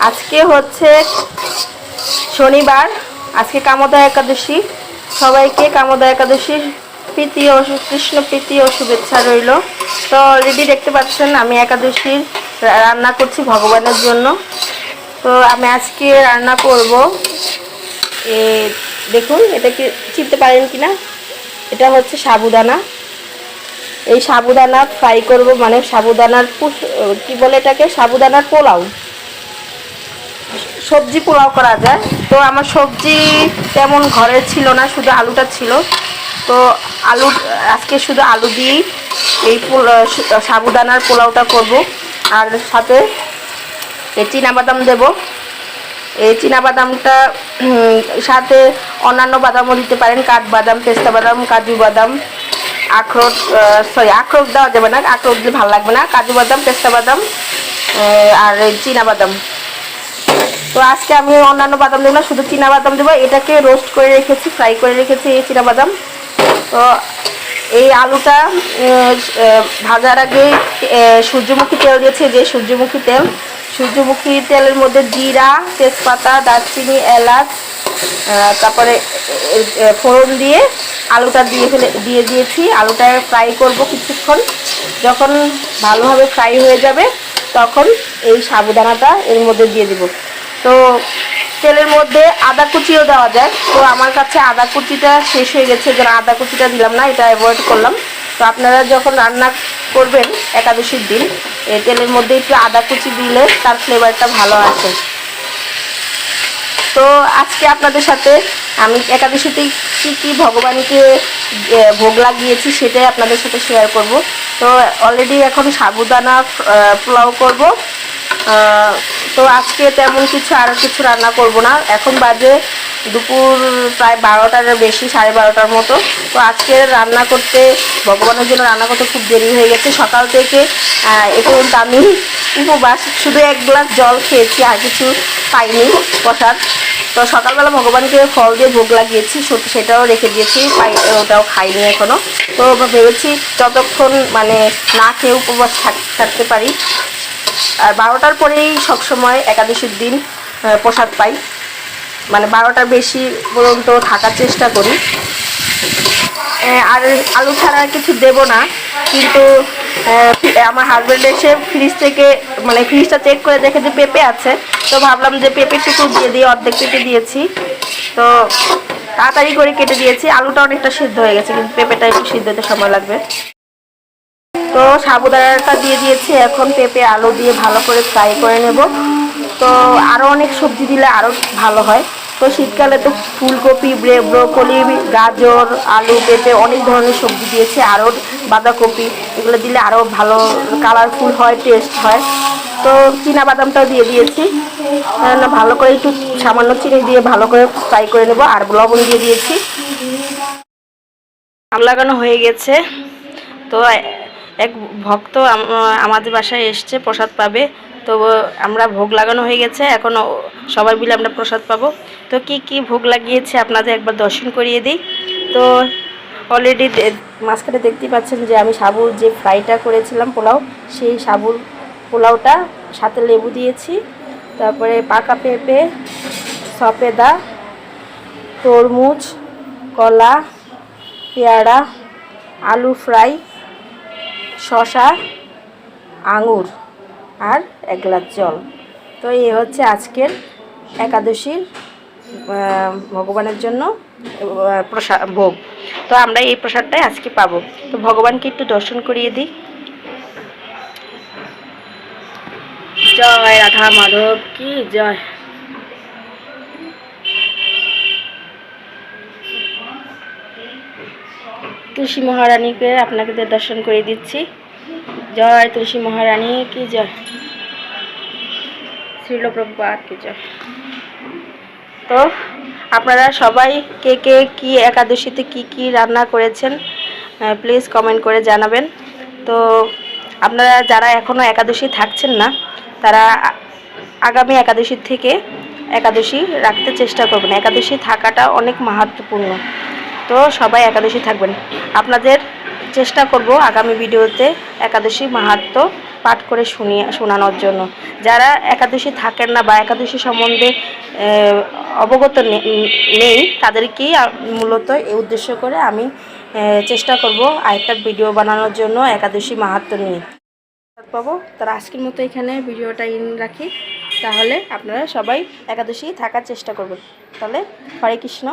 আজকে হচ্ছে শনিবার, আজকে কামদা একাদশী। সবাইকে কামদা একাদশীর প্রীতি ও কৃষ্ণ প্রীতি ও শুভেচ্ছা রইল। তো অলরেডি দেখতে পাচ্ছেন, আমি একাদশীর রান্না করছি ভগবানের জন্য। তো আমি আজকে রান্না করব। এ, দেখুন, এটা কি চিনতে পারেন কি না এটা হচ্ছে সাবুদানা। এই সাবুদানা ফ্রাই করব মানে সাবুদানার কি বলে এটাকে? সাবুদানার পোলাও। সবজি পোলাও করা যায়। তো আমার সবজি তেমন ঘরে ছিল না, শুধু আলুটা ছিল। তো আলু, আজকে শুধু আলু দিয়েই এই সাবুদানার পোলাওটা করব। আর সাথে এই বাদাম দেব। এই বাদামটা সাথে অন্যান্য বাদামও দিতে পারেন। কাঠবাদাম পেস্তা বাদাম কাজু বাদাম আখরোট সরি আখরোট দেওয়া যাবে না। আখরোট দিলে ভালো লাগবে না। কাজু বাদাম পেস্তা বাদাম আর বাদাম তো আজকে আমি অন্যান্য বাদাম দেবো না, শুধু চীনা বাদাম দেবো। এটাকে রোস্ট করে রেখেছি ফ্রাই করে রেখেছি এই চীনা বাদাম। তো এই আলুটা ভাজার আগে সূর্যমুখী তেল দিয়েছে যে সূর্যমুখী তেল। সূর্যমুখী তেলের মধ্যে জিরা, তেজপাতা, দারচিনি, এলাচ তারপরে ফোড়ন দিয়ে আলুটা দিয়ে ফেলে, দিয়ে দিয়েছি। আলুটা ফ্রাই করব কিছুক্ষণ। যখন ভালোভাবে ফ্রাই হয়ে যাবে, তখন এই সাবুদানাটা এর মধ্যে দিয়ে দিব। তো তেলের মধ্যে আদা কুচিও দেওয়া যায়। তো আমার কাছে আদা কুচিটা শেষ হয়ে গেছে, যেন আদা কুচিটা দিলাম না, এটা অ্যাভয়েড করলাম। তো আপনারা যখন রান্না করবেন একাদশীর দিন এই তেলের মধ্যে একটু আদা কুচি দিলে তার ফ্লেভারটা ভালো আসে। তো আজকে আপনাদের সাথে আমি একাদশীতে কী কী ভগবানকে ভোগ লাগিয়েছি সেটাই আপনাদের সাথে শেয়ার করব। তো অলরেডি এখন সাবুদানা পোলাও করব। তো আজকে তেমন কিছু আর কিছু রান্না করব না। এখন বাজে দুপুর প্রায় বারোটার বেশি সাড়ে বারোটার মতো। তো আজকে রান্না করতে ভগবানের জন্য রান্না করতে খুব দেরি হয়ে গেছে। সকাল থেকে আহ, এ আমি উপবাস শুধু এক গ্লাস জল খেয়েছি আর কিছু খাইনি প্রসাদ তো সকালবেলা ভগবানকে ফল দিয়ে ভোগ লাগিয়েছি সেটাও রেখে দিয়েছি ওটাও খাইনি এখনও তো ভেবেছি যতক্ষণ মানে না খেয়ে উপবাস থাক- থাকতে পারি আর বারোটার পরেই সবসময় একাদশীর দিন প্রসাদ পাই। মানে বারোটার বেশি পর্যন্ত থাকার চেষ্টা করি। আর আলু ছাড়া কিছু দেব না। কিন্তু আমার হাজব্যান্ড এসে ফ্রিজ থেকে মানে ফ্রিজটা চেক করে দেখে যে পেঁপে আছে। তো ভাবলাম যে পেঁপেটুকু দিয়ে দিয়ে অর্ধেক পেঁপে দিয়েছি। তো তাড়াতাড়ি করে কেটে দিয়েছি। আলুটা অনেকটা সিদ্ধ হয়ে গেছে, কিন্তু পেঁপেটা একটু সিদ্ধ হতে সময় লাগবে। তো সাবুদানাটা দিয়ে দিয়েছি। এখন পেঁপে, আলু দিয়ে ভালো করে ফ্রাই করে নেব। তো আরও অনেক সবজি দিলে আরও ভালো হয়। তো শীতকালে তো ফুলকপি, ব্রে, ব্রোকলি, গাজর, আলু, পেঁপে অনেক ধরনের সবজি দিয়েছি। আরও বাঁধাকপি, এগুলো দিলে আরও ভালো কালারফুল হয় টেস্ট হয়। তো চীনা বাদামটাও দিয়ে দিয়েছি। না ভালো করে একটু সামান্য চিনি দিয়ে ভালো করে ফ্রাই করে নেব। আর লবণ দিয়ে দিয়েছি। লাগানো হয়ে গেছে। তো এক ভক্ত আমাদের বাসায় এসছে, প্রসাদ পাবে। তো আমরা ভোগ লাগানো হয়ে গেছে, এখন সবাই মিলে আমরা প্রসাদ পাবো। তো কি কি ভোগ লাগিয়েছে আপনাদের একবার দর্শন করিয়ে দিই। তো অলরেডি মাঝখানে দেখতেই পাচ্ছেন যে আমি সাবুর যে ফ্রাইটা করেছিলাম পোলাও, সেই সাবুর পোলাওটা সাথে লেবু দিয়েছি। তারপরে পাকা পেঁপে সপেদা তরমুজ, কলা, পেয়ারা, আলু ফ্রাই শশা, আঙুর আর এক গ্লাস জল। তো এই হচ্ছে আজকের একাদশীর ভগবানের জন্য প্রসাদ ভোগ। তো আমরা এই প্রসাদটাই আজকে পাবো। তো ভগবানকে একটু দর্শন করিয়ে দিই। জয় রাধা মাধব, কি জয়। তুলসী মহারানীকে আপনাকে দর্শন করে দিচ্ছি। জয় তুলসী মহারানী, কি জয়? শ্রীলপ্রপাত কি জয়? তো, আপনারা সবাই কে কে কি একাদশীতে কি কি রান্না করেছেন প্লিজ কমেন্ট করে জানাবেন। তো, আপনারা যারা এখনও একাদশী থাকছেন না, তারা আগামী একাদশীর থেকে একাদশী রাখতে চেষ্টা করবেন। একাদশী থাকাটা অনেক মাহাত্মপূর্ণ। তো সবাই একাদশী থাকবেন। আপনাদের চেষ্টা করব আগামী ভিডিওতে একাদশী মাহাত্ম্য পাঠ করে শুনিয়ে, শোনানোর জন্য। যারা একাদশী থাকেন না বা একাদশী সম্বন্ধে অবগত নেই, তাদেরকেই মূলত এই উদ্দেশ্য করে আমি চেষ্টা করব আরেকটা ভিডিও বানানোর জন্য একাদশী মাহাত্ম্য নিয়ে। পাবো। তার আজকের মতো এখানে ভিডিওটা ইন রাখি। তাহলে আপনারা সবাই একাদশী থাকার চেষ্টা করবেন। তাহলে হরে কৃষ্ণ।